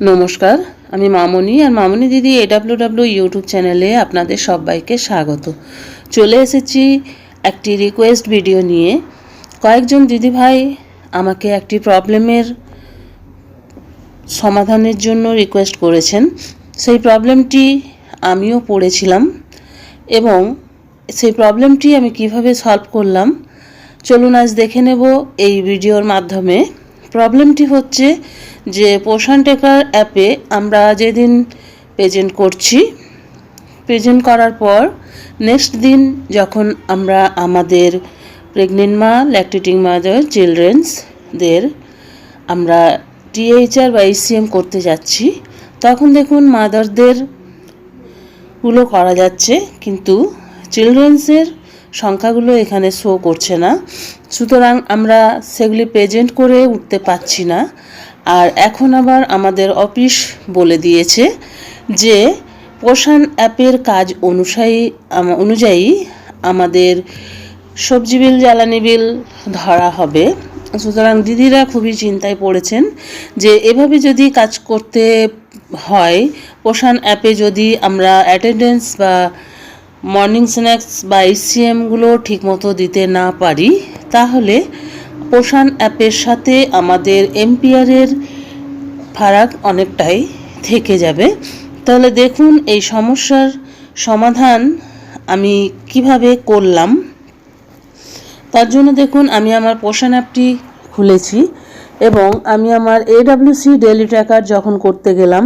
নমস্কার, আমি মামনি আর মামনি দিদি এডাব্লিউ ডাব্লিউ ইউটিউব চ্যানেলে আপনাদের সবাইকে স্বাগত। চলে এসেছি একটি রিকোয়েস্ট ভিডিও নিয়ে। কয়েকজন দিদিভাই আমাকে একটি প্রবলেমের সমাধানের জন্য রিকোয়েস্ট করেছেন। সেই প্রবলেমটি আমিও পড়েছিলাম এবং সেই প্রবলেমটি আমি কীভাবে সলভ করলাম, চলুন আজ দেখে নেব এই ভিডিওর মাধ্যমে। প্রবলেমটি হচ্ছে যে পোষণ টেকার অ্যাপে আমরা যেদিন প্রেজেন্ট করছি প্রেজেন্ট করার পর নেক্সট দিন যখন আমরা আমাদের প্রেগনেন্ট মা ল্যাকটেটিং মাদার চিলড্রেন্সদের আমরা টিএইচআর বা এইচসিএম করতে যাচ্ছি, তখন দেখুন মাদারদেরগুলো করা যাচ্ছে, কিন্তু চিলড্রেন্সের সংখ্যাগুলো এখানে শো করছে না। সুতরাং আমরা সেগুলি প্রেজেন্ট করে উঠতে পারছি না। আর এখন আবার আমাদের অফিস বলে দিয়েছে যে পোষণ অ্যাপের কাজ অনুসায়ী, আম- অনুযায়ী আমাদের সবজি বিল, জ্বালানি বিল ধরা হবে। সুতরাং দিদিরা খুবই চিন্তায় পড়েছেন যে এভাবে যদি কাজ করতে হয় পোষণ অ্যাপে যদি আমরা অ্যাটেন্ডেন্স বা মর্নিং স্ন্যাক্স বা এইচসিএমগুলো ঠিকমতো দিতে না পারি, তাহলে পোষণ অ্যাপের সাথে আমাদের এমপিআরের ফারাক অনেকটাই থেকে যাবে। তাহলে দেখুন এই সমস্যার সমাধান আমি কীভাবে করলাম। তার জন্য দেখুন আমি আমার পোষণ অ্যাপটি খুলেছি এবং আমি আমার এডাব্লিউসি ডেলি ট্র্যাকার যখন করতে গেলাম,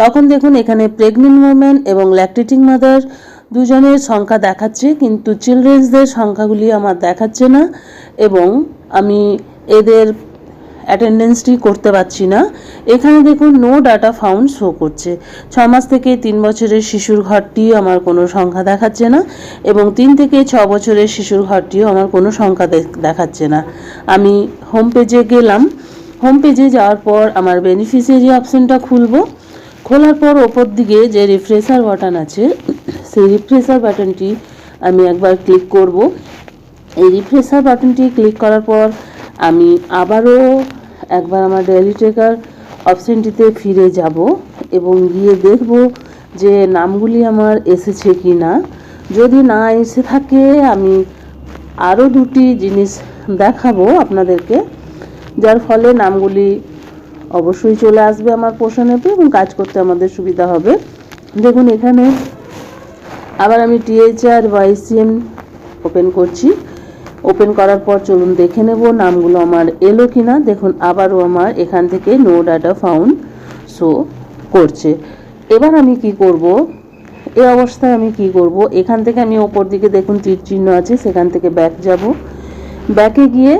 তখন দেখুন এখানে প্রেগনেন্ট ওমেন এবং ল্যাকটেটিং মাদার দুজনের সংখ্যা দেখাচ্ছে, কিন্তু চিলড্রেন্সদের সংখ্যাগুলি আমার দেখাচ্ছে না এবং আমি এদের অ্যাটেন্ডেন্সটি করতে পারছি না। এখানে দেখুন নো ডাটা ফাউন্ড শো করছে। ছ মাস থেকে তিন বছরের শিশুর ঘরটি আমার কোনো সংখ্যা দেখাচ্ছে না এবং তিন থেকে ছ বছরের শিশুর ঘরটিও আমার কোনো সংখ্যা দেখ- দেখাচ্ছে না। আমি হোম পেজে গেলাম। হোম পেজে যাওয়ার পর আমার বেনিফিশিয়ারি অপশনটা খুলবো। খোলার পর ওপর দিকে যে রিফ্রেশার বাটন আছে, সেই রিফ্রেশার বাটনটি আমি একবার ক্লিক করব। এই রিফ্রেশার বাটনটি ক্লিক করার পর আমি আবারও একবার আমার ডেলি ট্রেকার অপশনটিতে ফিরে যাব এবং গিয়ে দেখব যে নামগুলি আমার এসেছে কি না যদি না এসে থাকে, আমি আরও দুটি জিনিস দেখাবো আপনাদেরকে, যার ফলে নামগুলি অবশ্যই চলে আসবে আমার পোষণ অ্যাপে এবং কাজ করতে আমাদের সুবিধা হবে। দেখুন, এখানে আবার আমি টিএইচআর বা আইসিএম ওপেন করছি। ওপেন করার পর চলুন দেখে নেব নামগুলো আমার এলো কিনা। দেখুন, আবারও আমার এখান থেকে নো ডাটা ফাউন্ড শো করছে। এবার আমি কি করব? এই অবস্থায় আমি কি করব? এখান থেকে আমি ওপর দিকে দেখুন তীর চিহ্ন আছে, সেখান থেকে ব্যাক যাব। ব্যাকে গিয়ে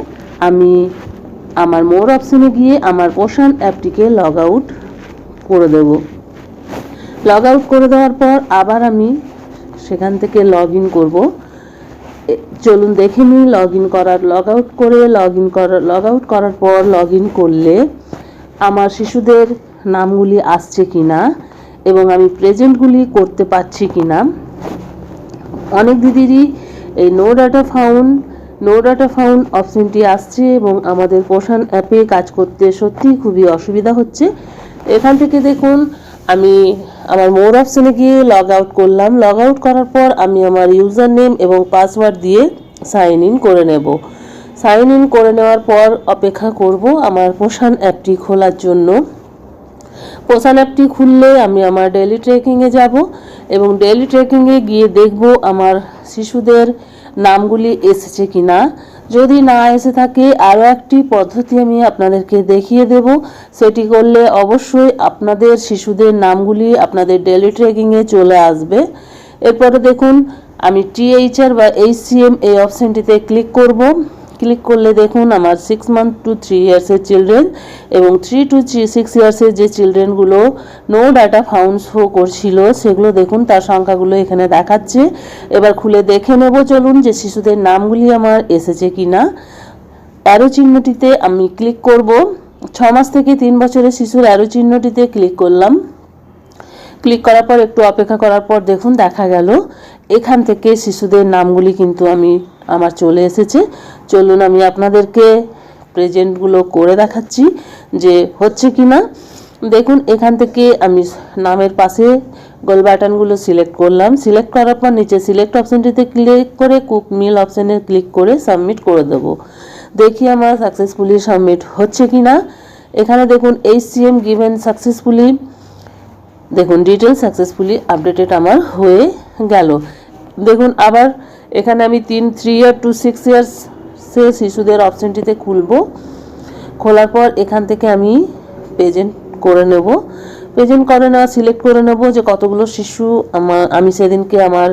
আমি আমার মোর অপশনে গিয়ে আমার পোষণ অ্যাপটিকে লগ আউট করে দেব। লগ আউট করে দেওয়ার পর আবার আমি সেখান থেকে লগ ইন করব। চলুন দেখে নিই লগ ইন করার লগ আউট করে লগ ইন করার লগ আউট করার পর লগ ইন করলে আমার শিশুদের নামগুলি আসছে কি না এবং আমি প্রেজেন্টগুলি করতে পারছি কি না অনেক দিদিরই এই no data found no data found অপশনটি আসছে এবং আমাদের পোষণ অ্যাপে কাজ করতে সত্যিই খুবই অসুবিধা হচ্ছে। এখান থেকে দেখুন আমি আমার মোর অপশনে গিয়ে লগ আউট করলাম। লগ আউট করার পর আমি আমার ইউজার নেম এবং পাসওয়ার্ড দিয়ে সাইন ইন করে নেব। সাইন ইন করে নেওয়ার পর অপেক্ষা করব আমার পোষণ অ্যাপটি খোলার জন্য। পোষণ অ্যাপটি খুললে আমি আমার ডেলি ট্রেকিংয়ে যাব এবং ডেলি ট্রেকিংয়ে গিয়ে দেখব আমার শিশুদের নামগুলি এসেছে কি না যদি না এসে থাকে আরও একটি পদ্ধতি আমি আপনাদেরকে দেখিয়ে দেব। সেটি করলে অবশ্যই আপনাদের শিশুদের নামগুলি আপনাদের ডেলি ট্রেকিংয়ে চলে আসবে। এরপরে দেখুন, আমি টিএইচআর বা এইচসিএম এই অপশানটিতে ক্লিক করব। ক্লিক করলে দেখুন আমার সিক্স মান্থ টু থ্রি ইয়ার্সের চিলড্রেন এবং থ্রি টু সিক্স ইয়ার্সের যে চিলড্রেনগুলো নো ডাটা ফাউন্ড শো করছিল, সেগুলো দেখুন তার সংখ্যাগুলো এখানে দেখাচ্ছে। এবার খুলে দেখে নেব চলুন যে শিশুদের নামগুলি আমার এসেছে কি না অ্যারো চিহ্নটিতে আমি ক্লিক করব। ছ মাস থেকে তিন বছরের শিশুর অ্যারো চিহ্নটিতে ক্লিক করলাম। ক্লিক করার পর, একটু অপেক্ষা করার পর দেখুন দেখা গেল, এখান থেকে শিশুদের নামগুলি কিন্তু আমি, আমার চলে এসেছে। চলুন আমি আপনাদেরকে প্রেজেন্টগুলো করে দেখাচ্ছি যে হচ্ছে কি না দেখুন, এখান থেকে আমি নামের পাশে গোল বাটনগুলো সিলেক্ট করলাম। সিলেক্ট করার পর নিচে সিলেক্ট অপশানটিতে ক্লিক করে কুক মিল অপশানে ক্লিক করে সাবমিট করে দেব। দেখি আমার সাকসেসফুলি সাবমিট হচ্ছে কি না এখানে দেখুন H C M given successfully দেখুন ডিটেল সাকসেসফুলি আপডেটেড আমার হয়ে গেল। দেখুন, আবার এখানে আমি তিন three year to six years শিশুদের অপশনটিতে খুলবো। খোলার পর এখান থেকে আমি প্রেজেন্ট করে নেব। প্রেজেন্ট করে নেওয়া সিলেক্ট করে নেব যে কতগুলো শিশু আমার আমি সেদিনকে আমার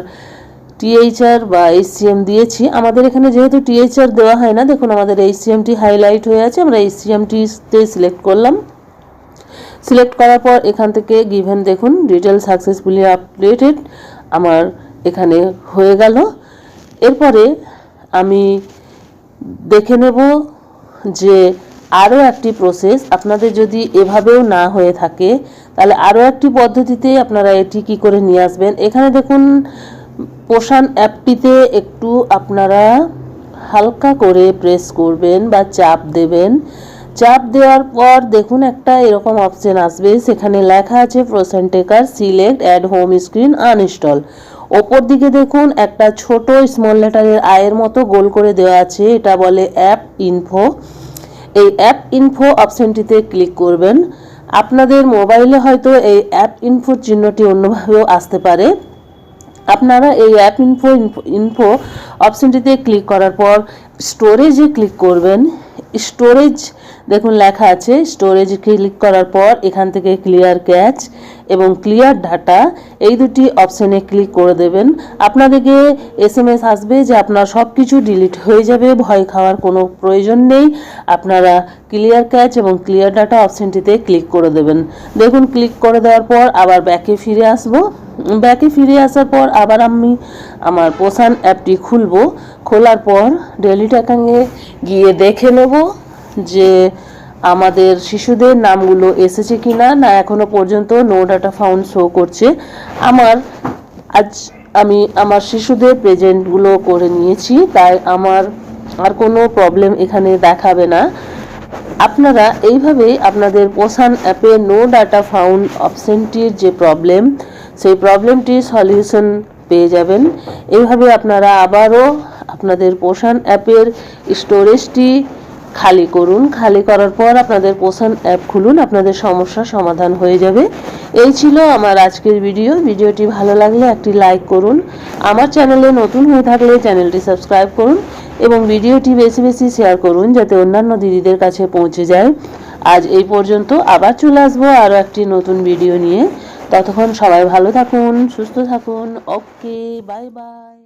টিএইচআর বা এইচসিএম দিয়েছি। আমাদের এখানে যেহেতু টিএইচআর দেওয়া হয় না, দেখুন, আমাদের এইচসিএমটি হাইলাইট হয়ে আছে, আমরা এইচসিএমটিতে সিলেক্ট করলাম। সিলেক্ট করার পর এখান থেকে গিভেন দেখুন ডিটেল সাকসেসফুলি আপডেটেড আমার এখানে হয়ে গেল। এরপরে আমি দেখে নেব যে আরও একটি প্রসেস আপনাদের যদি এভাবেও না হয়ে থাকে, তাহলে আরও একটি পদ্ধতিতে আপনারা এটি কি করে নিয়ে আসবেন? এখানে দেখুন পোষণ অ্যাপটিতে একটু আপনারা হালকা করে প্রেস করবেন বা চাপ দেবেন। চাপ দেওয়ার পর দেখুন একটা এরকম অপশন আসবে। সেখানে লেখা আছে প্রসেন টেকার select add home screen uninstall ওপর দিকে দেখুন একটা ছোট স্মল লেটারের আয়ের মতো গোল করে দেওয়া আছে। এটা বলে অ্যাপ ইনফো এই অ্যাপ ইনফো অপশনটিতে ক্লিক করবেন। আপনাদের মোবাইলে হয়তো এই অ্যাপ ইনফো চিহ্নটি অন্যভাবেও আসতে পারে। আপনারা এই অ্যাপ ইনফো ইনফো অপশনটিতে ক্লিক করার পর স্টোরেজে ক্লিক করবেন। স্টোরেজ দেখুন, লেখা আছে স্টোরেজ ক্লিক করার পর এখান থেকে ক্লিয়ার ক্যাচ এবং ক্লিয়ার ডাটা এই দুটি অপশানে ক্লিক করে দেবেন। আপনাদেরকে এস এম এস আসবে যে আপনার সব কিছু ডিলিট হয়ে যাবে, ভয় খাওয়ার কোনো প্রয়োজন নেই। আপনারা ক্লিয়ার ক্যাচ এবং ক্লিয়ার ডাটা অপশনটিতে ক্লিক করে দেবেন। দেখুন ক্লিক করে দেওয়ার পর আবার ব্যাকে ফিরে আসব। ব্যাকে ফিরে আসার পর আবার আমি আমার পোষণ অ্যাপটি খুলব। খোলার পর ডেলি ট্যাকাঙে গিয়ে দেখে নেব। যে আমাদের শিশুদের নামগুলো এসেছে কি না না এখনও পর্যন্ত নো ডাটা ফাউন্ড শো করছে। আমার আজ আমি আমার শিশুদের প্রেজেন্টগুলো করে নিয়েছি, তাই আমার আর কোনো প্রবলেম এখানে দেখাবে না। আপনারা এইভাবে আপনাদের পোষণ অ্যাপে নো ডাটা ফাউন্ড অপশনটির যে প্রবলেম সেই প্রবলেমটির সলিউশন পেয়ে যাবেন। এইভাবে আপনারা আবারও আপনাদের পোষান অ্যাপের স্টোরেজটি খালি করুন। খালি করার পর আপনাদের পোষণ অ্যাপ খুলুন, আপনাদের সমস্যার সমাধান হয়ে যাবে। এই ছিল আমার আজকের ভিডিও। ভিডিওটি ভালো লাগলে একটি লাইক করুন। আমার চ্যানেলে নতুন হয়ে থাকলে চ্যানেলটি সাবস্ক্রাইব করুন এবং ভিডিওটি বেশি বেশি শেয়ার করুন যাতে অন্যান্য দিদিদের কাছে পৌঁছে যায়। আজ এই পর্যন্ত আবার চলে আসব আরও একটি নতুন ভিডিও নিয়ে। ততক্ষণ সবাই ভালো থাকুন, সুস্থ থাকুন। Okay, bye bye.